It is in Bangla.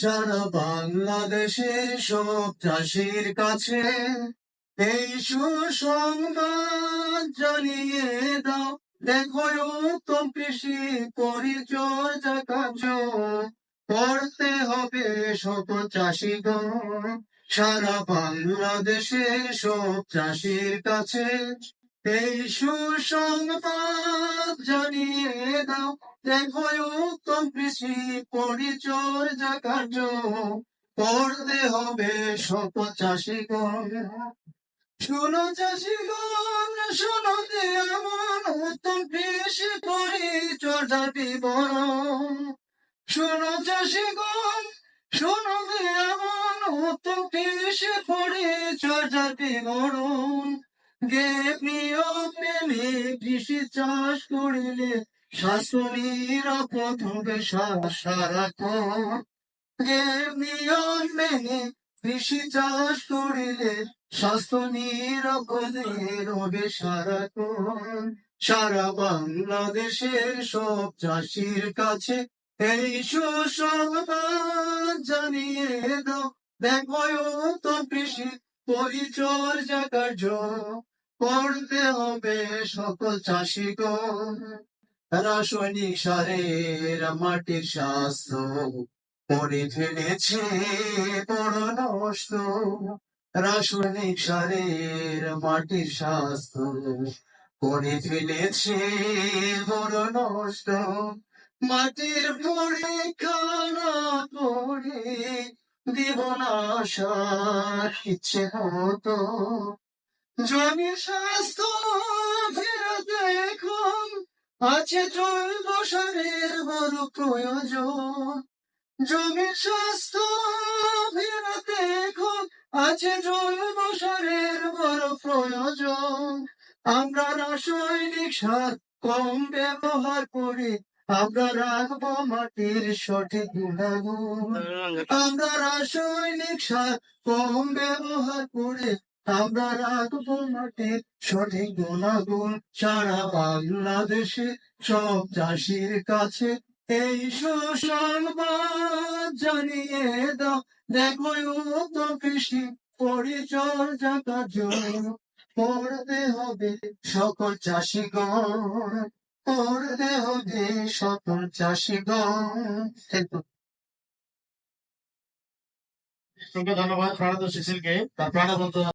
সারা বাংলাদেশের সব চাষির কাছে এই সুসংবাদ জানিয়ে দাও। দেখো উত্তম কৃষি পরিচর্যা কাজ করতে হবে সকল চাষিগণ। সারা বাংলাদেশের সব চাষির কাছে এই সুসংবাদ জানিয়ে দাও। দেখো উত্তম কৃষি পরিচর্যা কার্য করতে হবে সকল চাষিগণ। শোনো চাষিগণ, শোনো যে এমন উত্তম কৃষি পরিচর্যা বিবরণ। শোনো চাষিগণ, শোনো যে এমন উত্তম কৃষি পরিচর্যা বিবরণ। গে প্রিয় প্রেমে কৃষি চাষ করিলে হবে গে নিয়ম মেনে কৃষি চাষ করিলে স্বাস্থ্য নিরাপদে রবে সারাক্ষণ সারা বাংলাদেশের সব চাষির কাছে এই সুসংবাদ জানিয়ে দাও। দেখো তো কৃষি পরিচর্যা কার্য। করতে হবে সকল চাষিগণ রাসায়নিক সারের মাটির স্বাস্থ্য করে ফেলেছে বড় নষ্ট। রাসায়নিক সারের মাটির স্বাস্থ্য করে ফেলেছে বড় নষ্ট। মাটির পরীক্ষা না করে দিব না সার ইচ্ছে হতো জমির স্বাস্থ্য ফেরাতে এখন আছে জৈব সারের বড় প্রয়োজন। জমির স্বাস্থ্য ফেরাতে এখন আছে জৈব সারের বড় প্রয়োজন। আমরা রাসায়নিক সার কম ব্যবহার করে আমরা রাখব মাটির সঠিক গুণাগুণ। আমরা রাসায়নিক সার কম ব্যবহার করে আমরা রাখব মাটির সঠিক গুণাগুণ সারা বাংলাদেশে, সব চাষির কাছে। এই সুসংবাদ জানিয়ে দাও, দেখো উত্তম কৃষি পরিচর্যা কার্য করতে হবে সকল চাষিগণ করতে হবে সকল চাষিগণ। ধন্যবাদ প্রাণান্ত শিশিরকে। তার প্রাণবন্ত